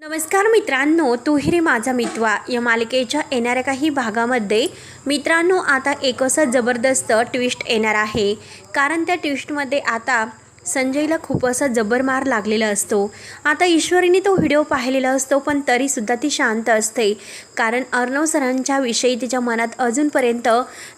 नमस्कार मित्रांनो तू रे माझा मितवा. या मालिकेच्या येणाऱ्या काही भागामध्ये मित्रांनो आता एक असा जबरदस्त ट्विस्ट येणार आहे. कारण त्या ट्विस्टमध्ये आता संजयला खूप असा जबर मार लागलेला असतो. आता ईश्वरीने तो व्हिडिओ पाहिलेला असतो पण तरीसुद्धा ती शांत असते. कारण अर्णव सरांच्या विषयी तिच्या मनात अजूनपर्यंत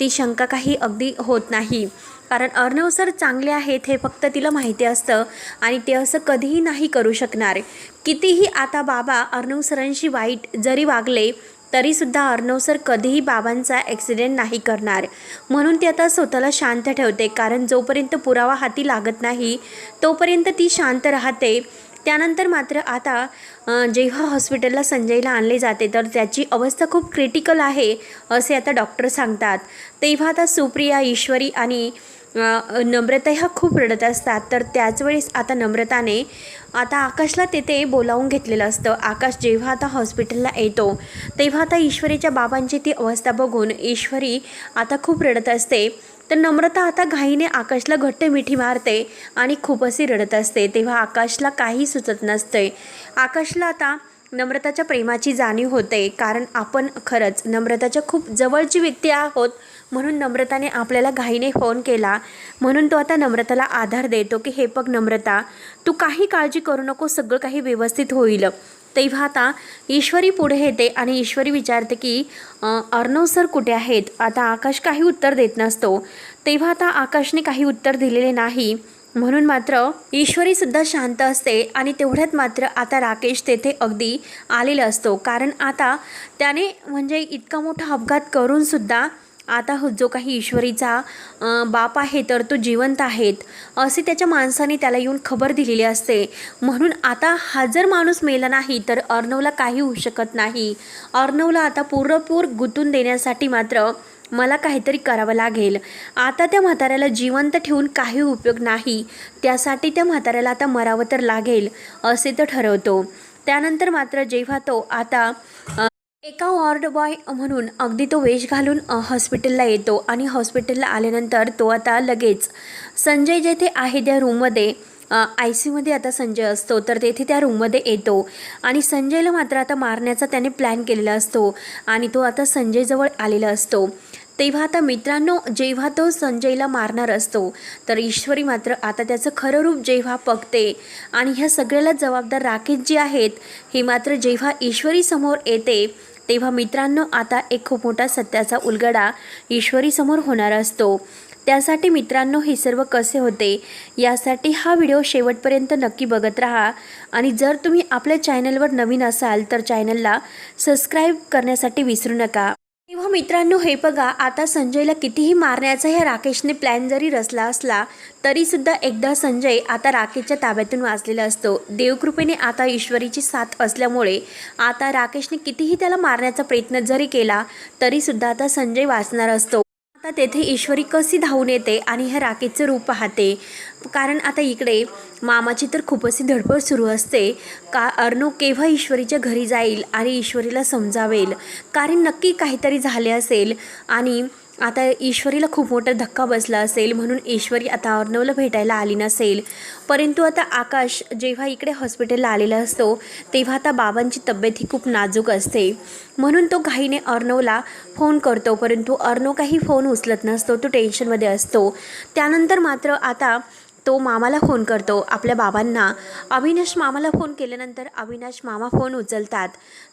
ती शंका काही अगदी होत नाही. कारण अर्णव सर चांगले आहेत हे फक्त तिला माहिती असतं आणि ते असं कधीही नाही करू शकणार. कितीही आता बाबा अर्णव सरांशी वाईट जरी वागले तरीसुद्धा अर्णव सर कधीही बाबांचा ॲक्सिडेंट नाही करणार. म्हणून ती आता स्वतःला शांत ठेवते. कारण जोपर्यंत पुरावा हाती लागत नाही तोपर्यंत ती शांत राहते. त्यानंतर मात्र आता जेव्हा हॉस्पिटलला संजयला आणले जाते तर त्याची अवस्था खूप क्रिटिकल आहे असे आता डॉक्टर सांगतात. तेव्हा आता सुप्रिया ईश्वरी आणि नम्रता ह्या खूप रडत असतात. तर त्याच वेळेस आता नम्रताने आता आकाशला तेथे बोलावून घेतलेलं असतं. आकाश जेव्हा आता हॉस्पिटलला येतो तेव्हा आता ईश्वरीच्या बाबांची ती अवस्था बघून ईश्वरी आता खूप रडत असते. तर नम्रता आता घाईने आकाशला घट्ट मिठी मारते आणि खूप अशी रडत असते. तेव्हा आकाशला काही सुचत नसते. आकाशला आता नम्रताच्या प्रेमाची जाणीव होते कारण आपण खरंच नम्रताच्या खूप जवळची व्यक्ती आहोत. म्हणून नम्रताने आपल्याला घाईने फोन केला. म्हणून तो आता नम्रताला आधार देतो की हे बघ नम्रता तू काही काळजी करू नको सगळं काही व्यवस्थित होईल. तेव्हा आता ईश्वरी पुढे येते आणि ईश्वरी विचारते की अर्णव सर कुठे आहेत? आता आकाश काही उत्तर देत नसतो. तेव्हा आता आकाशने काही उत्तर दिलेले नाही. म्हणून मात्र ईश्वरीसुद्धा शांत असते आणि तेवढ्यात मात्र आता राकेश तेथे अगदी आलेला असतो. कारण आता त्याने म्हणजे इतका मोठा अपघात करूनसुद्धा आता हो- जो काही ईश्वरीचा बाप आहे तर तो जिवंत आहेत असे त्याच्या माणसाने त्याला येऊन खबर दिलेली असते. म्हणून आता हा जर माणूस मेला नाही तर अर्णवला काही होऊ शकत नाही. अर्णवला आता पुरेपूर गुंतून देण्यासाठी मात्र मला काहीतरी करावं लागेल. आता त्या म्हाताऱ्याला जिवंत ठेवून काही उपयोग नाही. त्यासाठी त्या म्हाताऱ्याला आता मरावं तर लागेल असे तर ठरवतो. त्यानंतर मात्र जेव्हा तो आता एका वॉर्ड बॉय म्हणून अगदी तो वेश घालून हॉस्पिटलला येतो आणि हॉस्पिटलला आल्यानंतर तो आता लगेच संजय जेथे आहे त्या रूममध्ये आय सीमध्ये आता संजय असतो तर तेथे त्या रूममध्ये येतो. आणि संजयला मात्र आता मारण्याचा त्याने प्लॅन केलेला असतो आणि तो आता संजयजवळ आलेला असतो. तेव्हा आता मित्रांनो जेव्हा तो संजयला मारणार असतो तर ईश्वरी मात्र आता त्याचं खरं रूप जेव्हा पकते आणि ह्या सगळ्याला जबाबदार राकेश जे आहेत हे मात्र जेव्हा ईश्वरी समोर येते तेव्हा मित्रांनो आता एक खूप मोठा सत्याचा उलगडा ईश्वरीसमोर होणार असतो. त्यासाठी मित्रांनो हे सर्व कसे होते यासाठी हा व्हिडिओ शेवटपर्यंत नक्की बघत राहा. आणि जर तुम्ही आपल्या चॅनलवर नवीन असाल तर चॅनलला सबस्क्राईब करण्यासाठी विसरू नका. मित्रांनो हे बघा आता संजयला कितीही मारण्याचा ह्या राकेशने प्लॅन जरी रचला असला तरीसुद्धा एकदा संजय आता राकेशच्या ताब्यातून वाचलेला असतो. देवकृपेने आता ईश्वरीची साथ असल्यामुळे आता राकेशने कितीही त्याला मारण्याचा प्रयत्न जरी केला तरीसुद्धा आता संजय वाचणार असतो. आता तेथे ईश्वरी कशी धावून येते आणि ह्या राकेशचं रूप पाहते. कारण आता इकडे मामाची तर खूपच धडपड सुरू असते. का अर्णव केव्हा ईश्वरीच्या घरी जाईल आणि ईश्वरीला समजावेल. कारण नक्की काहीतरी झाले असेल आणि आता ईश्वरीला खूप मोठा धक्का बसला असेल म्हणून ईश्वरी आता अर्णवला भेटायला आली नसेल. परंतु आता आकाश जेव्हा इकडे हॉस्पिटलला आलेला असतो तेव्हा आता बाबांची तब्येत ही खूप नाजूक असते. म्हणून तो घाईने अर्णवला फोन करतो परंतु अर्णव काही फोन उचलत नसतो तो टेन्शनमध्ये असतो. त्यानंतर मात्र आता तो मामाला फोन करतो आपल्या बाबांना. अविनाश मामाला फोन केल्यानंतर अविनाश मामा फोन उचलतात.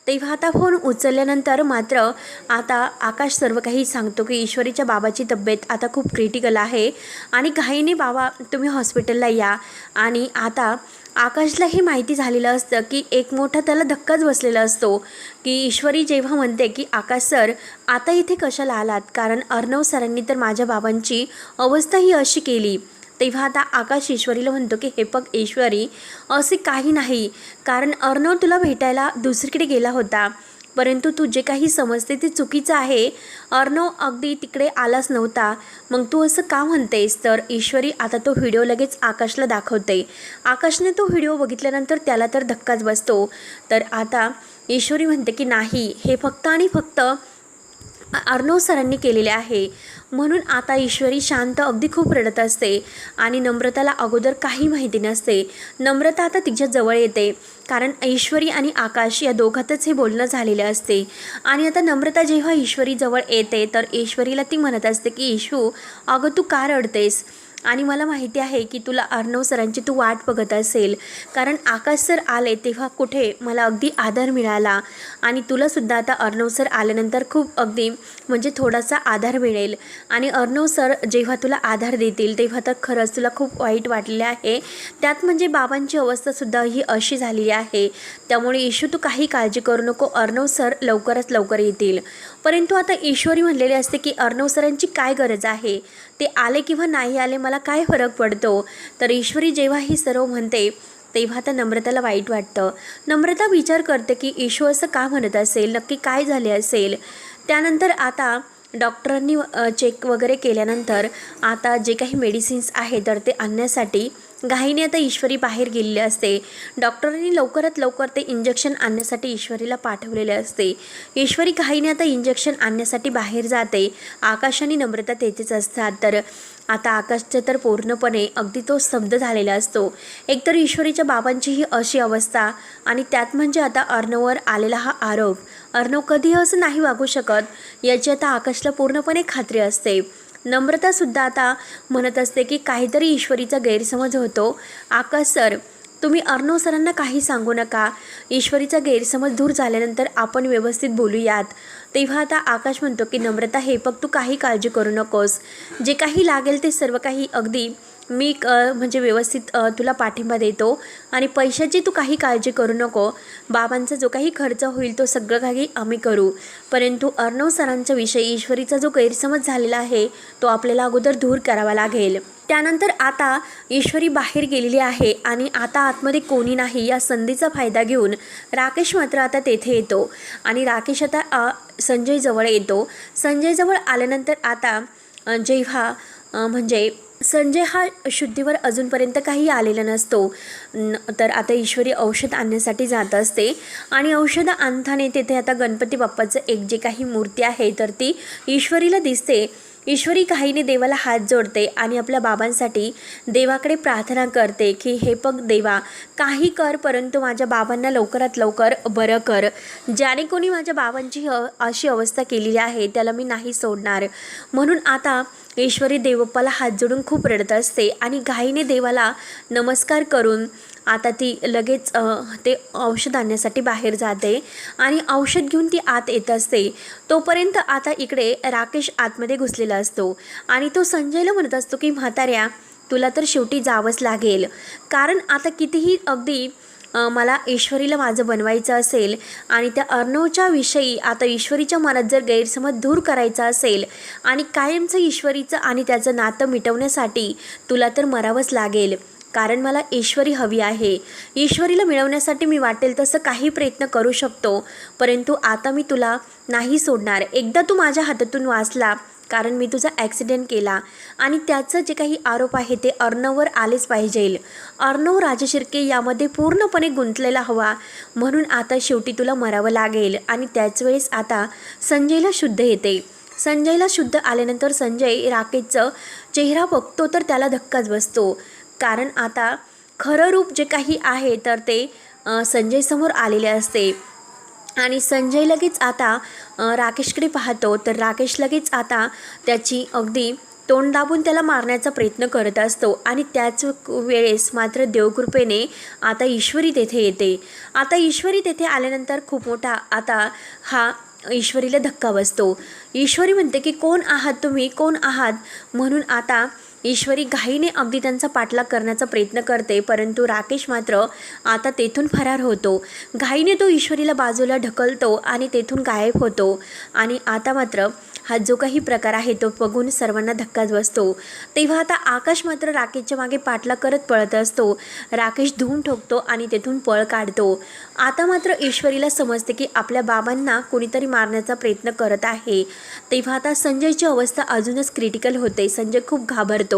तेव्हा आता फोन उचलल्यानंतर मात्र आता आकाश सर्व काही सांगतो की ईश्वरीच्या बाबाची तब्येत आता खूप क्रिटिकल आहे आणि घाईने बाबा तुम्ही हॉस्पिटलला या. आणि आता आकाशला ही माहिती झालेलं असतं की एक मोठा त्याला धक्काच बसलेला असतो की ईश्वरी जेव्हा म्हणते की आकाश सर आता इथे कशाला आलात? कारण अर्णव सरांनी तर माझ्या बाबांची अवस्था ही अशी केली. तेव्हा आता आकाश ईश्वरीला म्हणतो की हे बघ ईश्वरी असे काही नाही. कारण अर्णव तुला भेटायला दुसरीकडे गेला होता. परंतु तू जे काही समजते ते चुकीचं आहे. अर्णव अगदी तिकडे आलाच नव्हता. मग तू असं का म्हणतेस? तर ईश्वरी आता तो व्हिडिओ लगेच आकाशला दाखवते. आकाशने तो व्हिडिओ बघितल्यानंतर त्याला तर धक्काच बसतो. तर आता ईश्वरी म्हणते की नाही हे फक्त आणि फक्त अर्णव सरांनी केलेले आहे. म्हणून आता ईश्वरी शांत अगदी खूप रडत असते आणि नम्रताला अगोदर काही माहिती नसते. नम्रता आता तिच्या जवळ येते. कारण ईश्वरी आणि आकाश या दोघातच हे बोलणं झालेले असते. आणि आता नम्रता जेव्हा ईश्वरीजवळ येते तर ईश्वरीला ती म्हणत असते की ईशू अगं तू का रडतेस? आणि मला माहिती आहे की तुला अर्णव सरांची तू वाट बघत असेल. कारण आकाश सर आले तेव्हा कुठे मला अगदी आधार मिळाला. आणि तुलासुद्धा आता अर्णव सर आल्यानंतर खूप अगदी म्हणजे थोडासा आधार मिळेल. आणि अर्णव सर जेव्हा तुला आधार देतील तेव्हा तर खरंच तुला खूप वाईट वाटलेलं आहे. त्यात म्हणजे बाबांची अवस्थासुद्धा ही अशी झालेली आहे. त्यामुळे इशू तू काही काळजी करू नको. अर्णव सर लवकरच लवकर येतील. परंतु आता ईश्वरी म्हणलेले असते की अर्णव सरांची काय गरज आहे? ते आले किंवा नाही आले मला काय फरक पडतो? तर ईश्वरी जेव्हा ही सर्व म्हणते तेव्हा आता नम्रताला वाईट वाटतं. नम्रता विचार करते की ईश्वर असं का म्हणत असेल? नक्की काय झाले असेल? त्यानंतर आता डॉक्टरांनी चेक वगैरे केल्यानंतर आता जे काही मेडिसिन्स आहे तर ते आणण्यासाठी घाईने आता ईश्वरी बाहेर गेलेली असते. डॉक्टरांनी लवकरात लवकर ते इंजेक्शन आणण्यासाठी ईश्वरीला पाठवलेले असते. ईश्वरी घाईने आता इंजेक्शन आणण्यासाठी बाहेर जाते. आकाश आणि नम्रता तेथेच असतात. तर आता आकाशचं तर पूर्णपणे अगदी तो स्तब्ध झालेला असतो. एकतर ईश्वरीच्या बाबांची ही अशी अवस्था आणि त्यात म्हणजे आता अर्णववर आलेला हा आरोप. अर्णव कधीही असं नाही वागू शकत याची आता आकाशला पूर्णपणे खात्री असते. नम्रतासुद्धा आता म्हणत असते की काहीतरी ईश्वरीचा गैरसमज होतो. आकाश सर तुम्ही अर्णव सरांना काही सांगू नका. ईश्वरीचा गैरसमज दूर झाल्यानंतर आपण व्यवस्थित बोलूयात. तेव्हा आता आकाश म्हणतो की नम्रता हे फक्त तू काही काळजी करू नकोस. जे काही लागेल ते सर्व काही अगदी मी म्हणजे व्यवस्थित तुला पाठिंबा देतो आणि पैशाची तू काही काळजी करू नको. बाबांचा जो काही खर्च होईल तो सगळं काही आम्ही करू. परंतु अर्णव सरांच्या विषयी ईश्वरीचा जो गैरसमज झालेला आहे तो आपल्याला अगोदर दूर करावा लागेल. त्यानंतर आता ईश्वरी बाहेर गेलेली आहे आणि आता आतमध्ये कोणी नाही या संधीचा फायदा घेऊन राकेश मात्र आता तेथे येतो. आणि राकेश आता संजयजवळ येतो. संजयजवळ आल्यानंतर आता जेव्हा म्हणजे संजय हा शुद्धीवर अजूनपर्यंत काही आलेला नसतो. न- तर आता ईश्वरी औषध आणण्यासाठी जात असते. आणि औषधं आणताना तेथे आता गणपती बाप्पाचं एक जे काही मूर्ती आहे तर ती ईश्वरीला दिसते. ईश्वरी काहीने देवाला हात जोडते आणि आपल्या बाबांसाठी देवाकडे प्रार्थना करते की हे पग देवा काही कर परंतु माझ्या बाबांना लवकरात लवकर बरं कर. ज्याने कोणी माझ्या बाबांची अशी अवस्था केलेली आहे त्याला मी नाही सोडणार. म्हणून आता ईश्वरी देवप्पाला हात जोडून खूप रडत असते आणि घाईने देवाला नमस्कार करून आता ती लगेच ते औषध आणण्यासाठी बाहेर जाते आणि औषध घेऊन ती आत येत असते. तोपर्यंत आता इकडे राकेश आतमध्ये घुसलेला असतो आणि तो संजयला म्हणत असतो की म्हाताऱ्या तुला तर शेवटी जावंच लागेल. कारण आता कितीही अगदी मला ईश्वरीला माझं बनवायचं असेल आणि त्या अर्णवच्या विषयी आता ईश्वरीच्या मनात जर गैरसमज दूर करायचा असेल आणि कायमचं ईश्वरीचं आणि त्याचं नातं मिटवण्यासाठी तुला तर मरावंच लागेल. कारण मला ईश्वरी हवी आहे. ईश्वरीला मिळवण्यासाठी मी वाटेल तसं काही प्रयत्न करू शकतो. परंतु आता मी तुला नाही सोडणार. एकदा तू माझ्या हातातून वाचला कारण मी तुझा ॲक्सिडेंट केला आणि त्याचं जे काही आरोप आहे ते अर्णववर आलेच पाहिजे. अर्णव राजशिर्के यामध्ये पूर्णपणे गुंतलेला हवा म्हणून आता शेवटी तुला मरावं लागेल आणि त्याच वेळेस आता संजयला शुद्ध येते. संजयला शुद्ध आल्यानंतर संजय राकेशचं चेहरा बघतो तर त्याला धक्काच बसतो. कारण आता खरं रूप जे काही आहे तर ते संजयसमोर आलेले असते. आणि संजय लगेच आता राकेशकडे पाहतो. तर राकेश लगेच आता त्याची अगदी तोंड दाबून त्याला मारण्याचा प्रयत्न करत असतो. आणि त्याच वेळेस मात्र देवकृपेने आता ईश्वरी तेथे येते. आता ईश्वरी तेथे आल्यानंतर खूप मोठा आता हा ईश्वरीला धक्का बसतो. ईश्वरी म्हणते की कोण आहात तुम्ही? कोण आहात? म्हणून आता ईश्वरी घाईने अगदी त्यांचा पाठलाग करण्याचा प्रयत्न करते परंतु राकेश मात्र आता तेथून फरार होतो. घाईने तो ईश्वरीला बाजूला ढकलतो आणि तेथून गायब होतो. आणि आता मात्र हा जो काही प्रकार आहे तो बघून सर्वांना धक्काच बसतो. तेव्हा आता आकाश मात्र राकेशच्या मागे पाठलाग करत पळत असतो. राकेश धुवून ठोकतो आणि तेथून पळ काढतो. आता मात्र ईश्वरीला समजते की आपल्या बाबांना कोणीतरी मारण्याचा प्रयत्न करत आहे. तेव्हा आता संजयची अवस्था अजूनच क्रिटिकल होते. संजय खूप घाबरतो.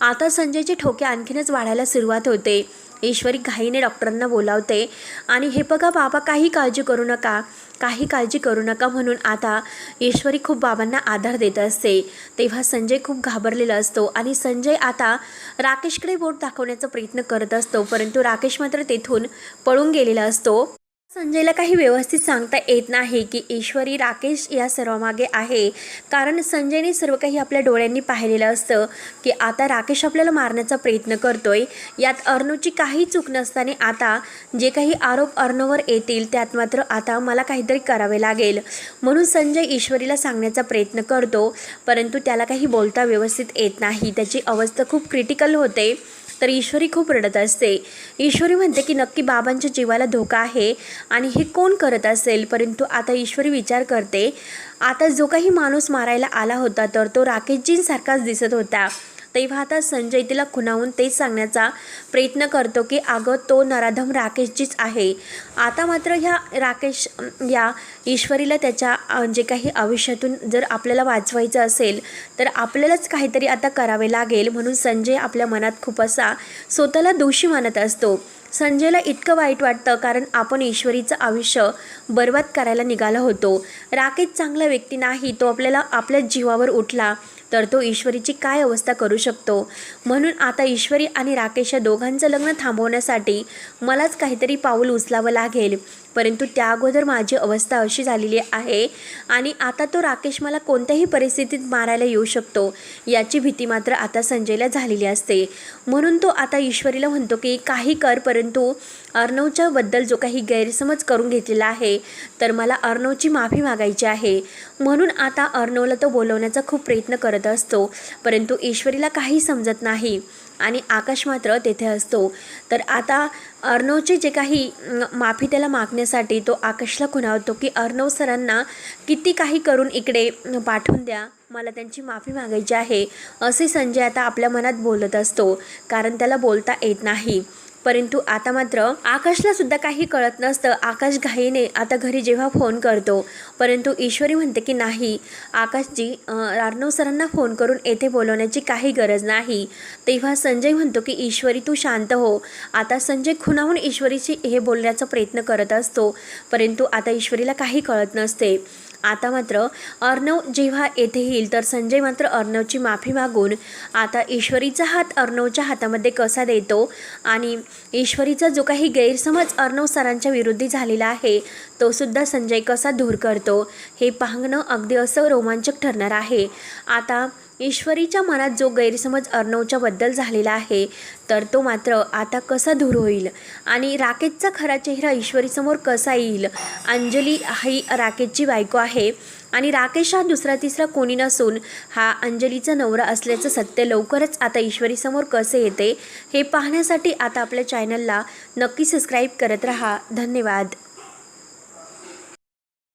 आता संजयचे ठोके आणखीनच वाढायला सुरुवात होते. ईश्वरी घाईने डॉक्टरांना बोलावते आणि हे बघा बाबा काही काळजी करू नका. काही काळजी करू नका म्हणून आता ईश्वरी खूप बाबांना आधार देत असते. तेव्हा संजय खूप घाबरलेला असतो आणि संजय आता राकेशकडे बोट दाखवण्याचा प्रयत्न करत असतो परंतु राकेश मात्र तेथून पळून गेलेला असतो. संजयला काही व्यवस्थित सांगता येत नाही की ईश्वरी राकेश या सर्वामागे आहे. कारण संजयने सर्व काही आपल्या डोळ्यांनी पाहिलेलं असतं की आता राकेश आपल्याला मारण्याचा प्रयत्न करतोय. यात अर्णवची काही चूक नसताना आता जे काही आरोप अर्णववर येतील त्यात मात्र आता मला काहीतरी करावे लागेल. म्हणून संजय ईश्वरीला सांगण्याचा प्रयत्न करतो. परंतु त्याला काही बोलता व्यवस्थित येत नाही. त्याची अवस्था खूप क्रिटिकल होते. तर ईश्वरी खूप रडत असते. ईश्वरी म्हणते की नक्की बाबांच्या जीवाला धोका आहे आणि हे कोण करत असेल? परंतु आता ईश्वरी विचार करते आता जो काही माणूस मारायला आला होता तर तो राकेशजींसारखाच दिसत होता. तेव्हा आता संजय तिला खुणावून तेच सांगण्याचा प्रयत्न करतो की अगं तो नराधम राकेशजीच आहे. आता मात्र ह्या राकेश या ईश्वरीला त्याच्या जे काही आयुष्यातून जर आपल्याला वाचवायचं असेल तर आपल्यालाच काहीतरी आता करावे लागेल. म्हणून संजय आपल्या मनात खूप असा स्वतःला दोषी मानत असतो. संजयला इतकं वाईट वाटतं कारण आपण ईश्वरीचं आयुष्य बर्बाद करायला निघाला होतो. राकेश चांगला व्यक्ती नाही तो आपल्याला आपल्या जीवावर उठला. तर तो ईश्वरीची काय अवस्था करू शकतो? म्हणून आता ईश्वरी आणि राकेश या दोघांचं लग्न थांबवण्यासाठी मलाच काहीतरी पाऊल उचलावं लागेल. परंतु त्या अगोदर माझी अवस्था अशी झालेली आहे. आणि आता तो राकेश मला कोणत्याही परिस्थितीत मारायला येऊ शकतो याची भीती मात्र आता संजयला झालेली असते. म्हणून तो आता ईश्वरीला म्हणतो की काही कर परंतु अर्णवच्या बद्दल जो काही गैरसमज करून घेतलेला आहे तर मला अर्णवची माफी मागायची आहे. म्हणून आता अर्णवला तो बोलवण्याचा खूप प्रयत्न करत असतो परंतु ईश्वरीला काही समजत नाही. आणि आकाश मात्र तेथे असतो. तर आता अर्णवचे जे काही माफी त्याला मागण्यासाठी तो आकाशला खुणावतो की अर्णव सरांना किती काही करून इकडे पाठवून द्या. मला त्यांची माफी मागायची आहे. असे संजय आता आपल्या मनात बोलत असतो. कारण त्याला बोलता येत नाही. परंतु आता मात्र आकाशला सुद्धा काही कळत नसतं. आकाश घाईने आता घरी जेव्हा फोन करतो. परंतु ईश्वरी म्हणते की नाही आकाशजी रानव सरांना फोन करून येथे बोलवण्याची काही गरज नाही. तेव्हा संजय म्हणतो की ईश्वरी तू शांत हो. आता संजय खुणाहून ईश्वरीशी हे बोलण्याचा प्रयत्न करत असतो. परंतु आता ईश्वरीला काही कळत नसते. आता मात्र अर्णव जेव्हा येथे येईल तर संजय मात्र अर्णवची माफी मागून आता ईश्वरीचा हात अर्णवच्या हातामध्ये कसा देतो? आणि ईश्वरीचा जो काही गैरसमज अर्णव सरांच्या विरुद्धी झालेला आहे तो सुद्धा संजय कसा दूर करतो? हे पाहणं अगदी असं रोमांचक ठरणार आहे. आता ईश्वरीच्या मनात जो गैरसमज अर्णवच्या बद्दल झालेला आहे तर तो मात्र आता कसा दूर होईल? आणि राकेशचा खरा चेहरा ईश्वरीसमोर कसा येईल? अंजली ही राकेशची बायको आहे आणि राकेश हा दुसरा तिसरा कोणी नसून हा अंजलीचा नवरा असल्याचं सत्य लवकरच आता ईश्वरीसमोर कसे येते हे पाहण्यासाठी आता आपल्या चॅनलला नक्की सबस्क्राईब करत राहा. धन्यवाद.